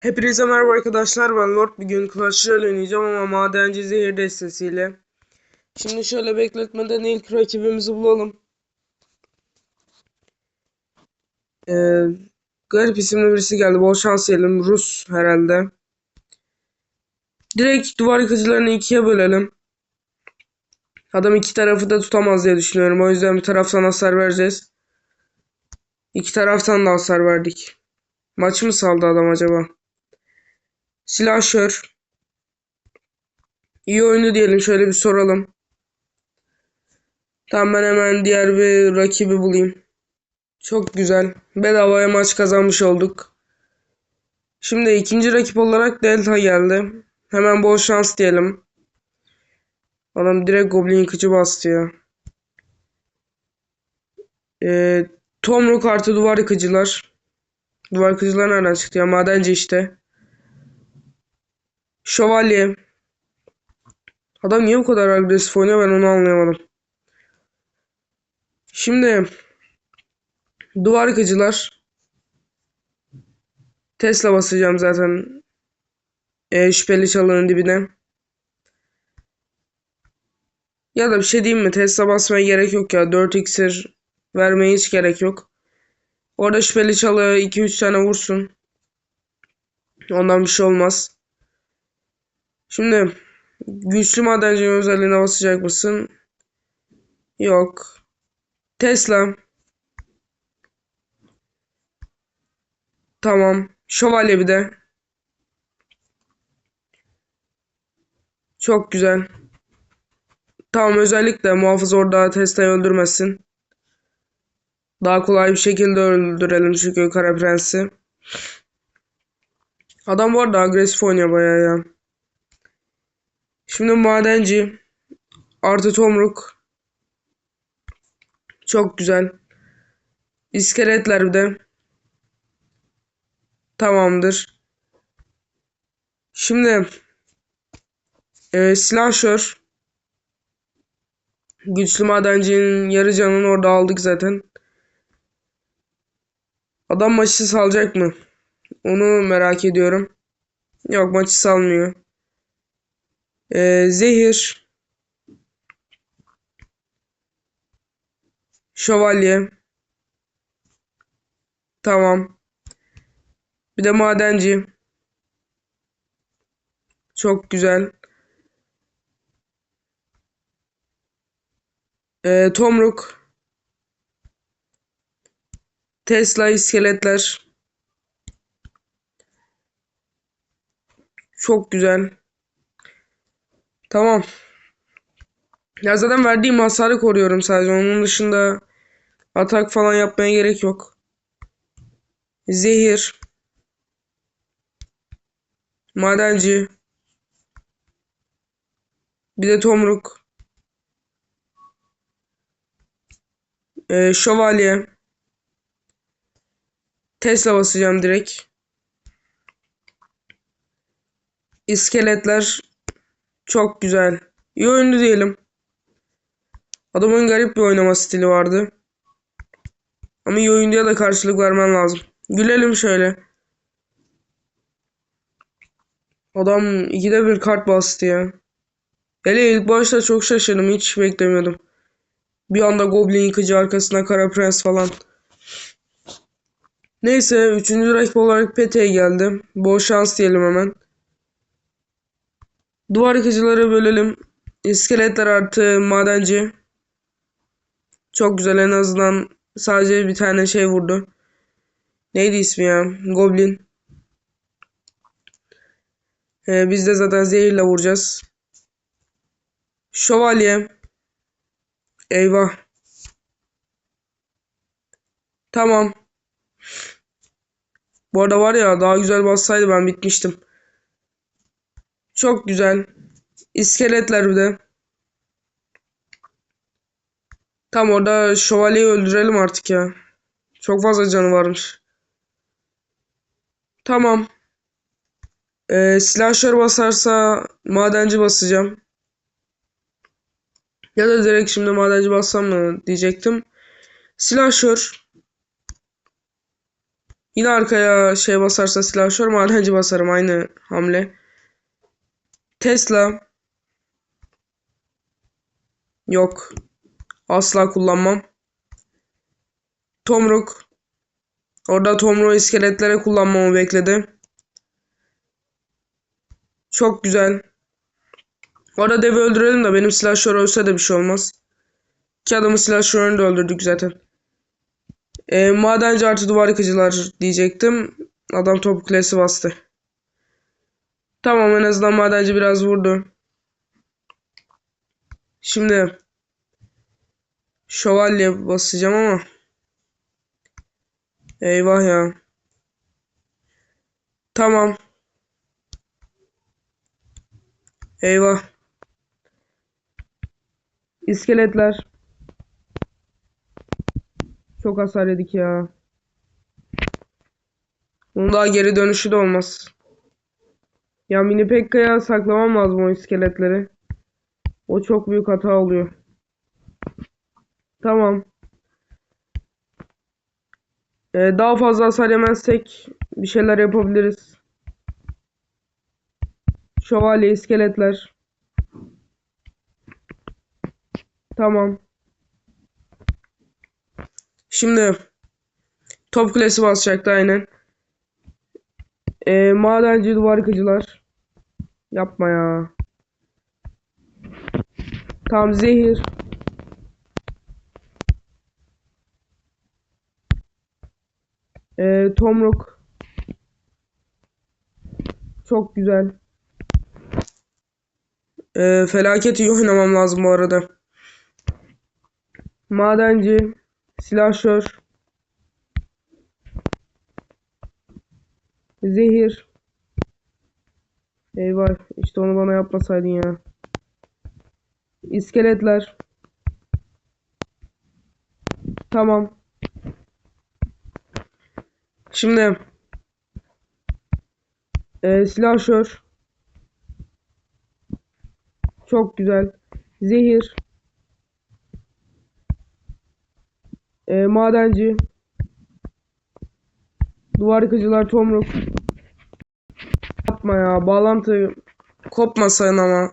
Hepinize merhaba arkadaşlar ben Lord bugün Clash Royale oynayacağım ama madenci zehir destesiyle. Şimdi şöyle bekletmeden ilk rakibimizi bulalım. Ee, garip isimli birisi geldi bol şans diyelim Rus herhalde. Direkt duvar yıkıcılarını ikiye bölelim. Adam iki tarafı da tutamaz diye düşünüyorum o yüzden bir taraftan hasar vereceğiz. İki taraftan da hasar verdik. Maç mı saldı adam acaba? Slasher. İyi oyunu diyelim. Şöyle bir soralım. Tamam ben hemen diğer bir rakibi bulayım. Çok güzel. Bedavaya maç kazanmış olduk. Şimdi ikinci rakip olarak Delta geldi. Hemen bol şans diyelim. Adam direkt Goblin yıkıcı bastı ya. Ee, Tomruk artı duvar yıkıcılar. Duvar yıkıcılar nereden çıktı ya? Madenci işte. Şövalye. Adam niye bu kadar agresif oynuyor ben onu anlayamadım. Şimdi duvar yıkıcılar. Tesla basacağım zaten. E, şüpheli çalının dibine. Ya da bir şey diyeyim mi? Tesla basmaya gerek yok ya. 4 iksir vermeye hiç gerek yok. Orada şüpheli çalı 2-3 tane vursun. Ondan bir şey olmaz. Şimdi güçlü madencinin özelliğine basacak mısın? Yok. Tesla. Tamam. Şövalye bir de. Çok güzel. Tamam özellikle muhafız orada Tesla'yı öldürmesin. Daha kolay bir şekilde öldürelim çünkü Kara Prens'i. Adam bu arada agresif oynuyor bayağı ya. Şimdi madenci artı tomruk. Çok güzel. İskeletler de. Tamamdır. Şimdi e, slasher güçlü madencinin yarı canını orada aldık zaten. Adam maçı salacak mı? Onu merak ediyorum. Yok maçı salmıyor. Ee, zehir. Şövalye. Tamam. Bir de madenci. Çok güzel. Ee, tomruk. Tesla iskeletler. Çok güzel. Tamam. Ya zaten verdiğim hasarı koruyorum sadece. Onun dışında atak falan yapmaya gerek yok. Zehir. Madenci. Bir de tomruk. Ee, şövalye. Tesla basacağım direkt. İskeletler çok güzel. İyi oyundu diyelim. Adamın garip bir oynama stili vardı. Ama iyi oyuncuya da karşılık vermen lazım. Gülelim şöyle. Adam ikide bir kart bastı ya. Hele ilk başta çok şaşırdım. Hiç beklemiyordum. Bir anda Goblin yıkıcı arkasına Kara Prens falan. Neyse. Üçüncü rakip olarak Pete'ye geldi. Bol şans diyelim hemen. Duvar yıkıcıları bölelim. İskeletler artı madenci. Çok güzel en azından sadece bir tane şey vurdu. Neydi ismi ya? Goblin. Ee, biz de zaten zehirle vuracağız. Şövalye. Eyvah. Tamam. Bu arada var ya daha güzel bassaydı ben bitmiştim. Çok güzel. İskeletler bir de. Tam orada şövalyeyi öldürelim artık ya. Çok fazla canı varmış. Tamam. Ee, slasher basarsa madenci basacağım. Ya da direkt şimdi madenci bassam mı diyecektim. Slasher. Yine arkaya şey basarsa silahşör madenci basarım aynı hamle. Tesla. Yok. Asla kullanmam. Tomruk. Orada Tomruk'u iskeletlere kullanmamı bekledi. Çok güzel. Orada devi öldürelim de benim silahşör ölse de bir şey olmaz. İki adamı silahşörünü de öldürdük zaten. E, madenci artı duvar yıkıcılar diyecektim. Adam top kulesi bastı. Tamam en azından madenci biraz vurdu. Şimdi şövalye basacağım ama eyvah ya. Tamam. Eyvah. İskeletler. Çok hasar yedik ya. Bunun daha geri dönüşü de olmaz. Ya mini Pekka'ya saklamam lazım o iskeletleri. O çok büyük hata oluyor. Tamam. Ee, daha fazla hasar yemezsek bir şeyler yapabiliriz. Şövalye, iskeletler. Tamam. Şimdi top kulesi basacaktı aynen. Ee, madenci duvar yıkıcılar. Yapma ya. Tamam zehir. Ee, tomruk. Çok güzel. Ee, felaket iyi oynamam lazım bu arada. Madenci. Silahşör. Zehir. Eyvah. işte onu bana yapmasaydın ya. İskeletler. Tamam. Şimdi e, silahşör. Çok güzel. Zehir. E, madenci. Duvar yıkıcılar tomruk. Yapma ya. Bağlantı kopmasın ama.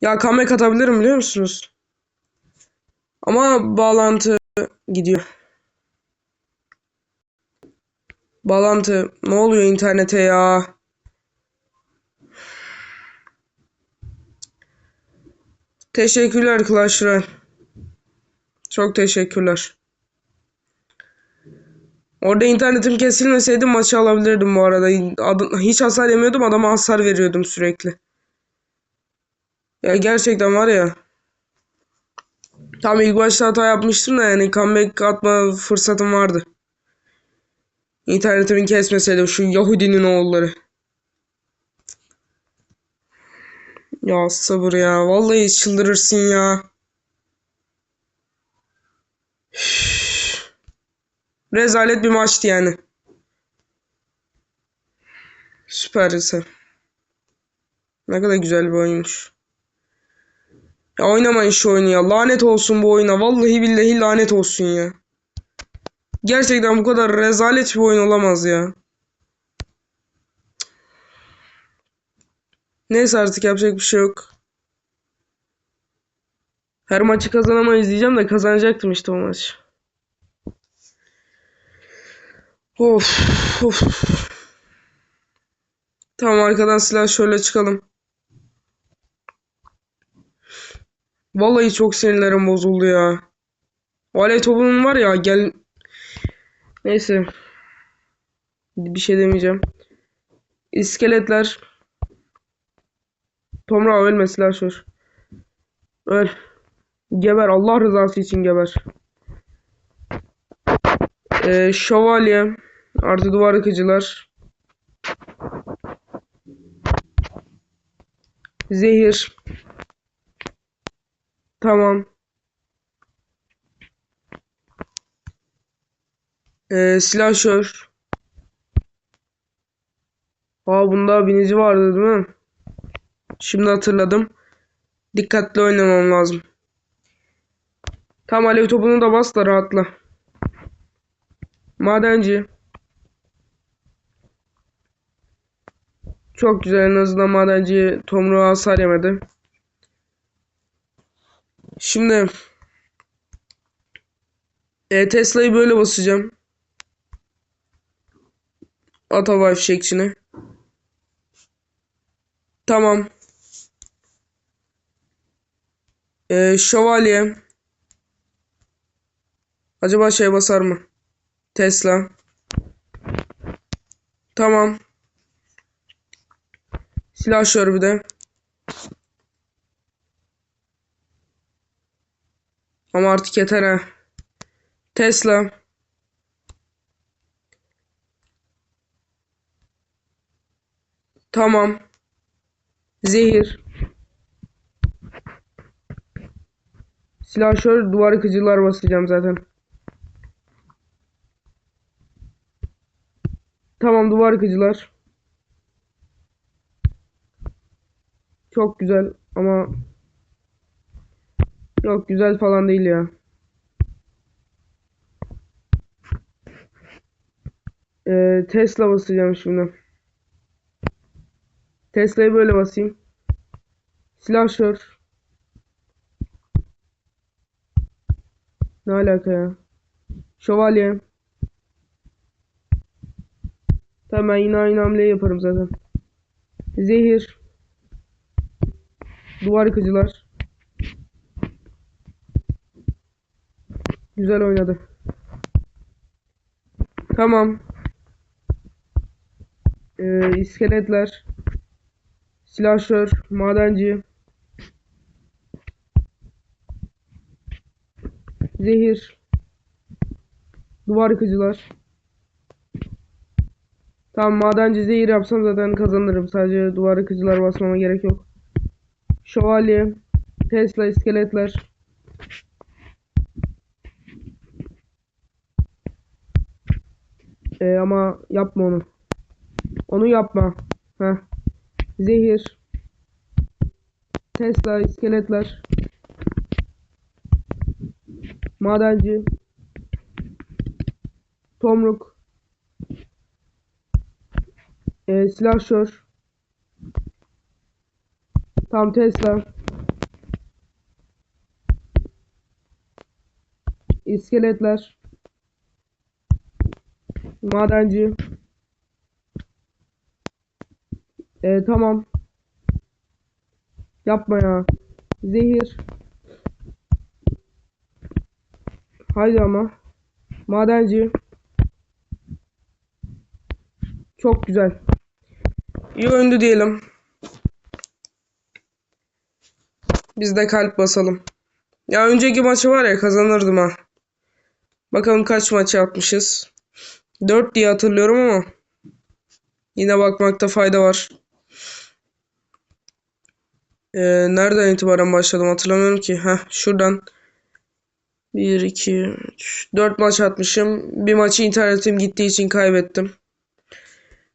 Ya comeback atabilirim biliyor musunuz? Ama bağlantı gidiyor. Bağlantı. Ne oluyor internete ya? Teşekkürler Clash. Çok teşekkürler. Orada internetim kesilmeseydi maçı alabilirdim bu arada. Ad- Hiç hasar yemiyordum adama hasar veriyordum sürekli. Ya gerçekten var ya. Tam ilk başta hata yapmıştım da yani comeback atma fırsatım vardı. İnternetimin kesmeseydi şu Yahudinin oğulları. Ya sabır ya. Vallahi çıldırırsın ya. Rezalet bir maçtı yani. Süperse. Ne kadar güzel bir oyunmuş. Ya oynamayın şu oyunu ya. Lanet olsun bu oyuna. Vallahi billahi lanet olsun ya. Gerçekten bu kadar rezalet bir oyun olamaz ya. Neyse artık yapacak bir şey yok. Her maçı kazanamayız diyeceğim de kazanacaktım işte o maç. Of of. Tamam arkadan silah şöyle çıkalım. Vallahi çok sinirlerim bozuldu ya. O alev topunun var ya gel. Neyse. Bir şey demeyeceğim. İskeletler. Tomra ölme silahşör. Öl. Geber Allah rızası için geber. Ee, şövalye. Artı duvar yıkıcılar. Zehir. Tamam. Ee, silahşör. Aa bunda binici vardı değil mi? Şimdi hatırladım. Dikkatli oynamam lazım. Tam alev topunu da bas da rahatla. Madenci. Çok güzel en azından madenci tomruğa hasar yemedi. Şimdi e, Tesla'yı böyle basacağım. Atavay fişekçini. Tamam. E, şövalye. Acaba şey basar mı? Tesla. Tamam. Silahşör bir de. Ama artık yeter ha. Tesla. Tamam. Zehir. Silahşör duvar yıkıcılar basacağım zaten. Tamam duvar yıkıcılar. Çok güzel ama yok güzel falan değil ya. Ee, Tesla basacağım şimdi. Tesla'yı böyle basayım. Silahşör. Ne alaka ya? Şövalye. Tamam ben yine aynı hamleyi yaparım zaten. Zehir. Duvar yıkıcılar. Güzel oynadı. Tamam. Ee, iskeletler. Silahşör. Madenci. Zehir. Duvar yıkıcılar. Tamam madenci zehir yapsam zaten kazanırım. Sadece duvar yıkıcılar basmama gerek yok. Şövalye. Tesla iskeletler. Ee, ama yapma onu. Onu yapma. Heh. Zehir. Tesla iskeletler. Madenci. Tomruk. Ee, silahşör. Tam Tesla. İskeletler. Madenci. Ee, tamam. Yapma ya. Zehir. Haydi ama. Madenci. Çok güzel. İyi oyundu diyelim. Biz de kalp basalım. Ya önceki maçı var ya kazanırdım ha. Bakalım kaç maç yapmışız. 4 diye hatırlıyorum ama yine bakmakta fayda var. Ee, nereden itibaren başladım hatırlamıyorum ki. Heh, şuradan 1, 2, 3, 4 maç atmışım. Bir maçı internetim gittiği için kaybettim.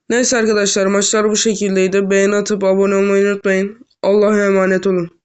Neyse arkadaşlar maçlar bu şekildeydi. Beğeni atıp abone olmayı unutmayın. Allah'a emanet olun.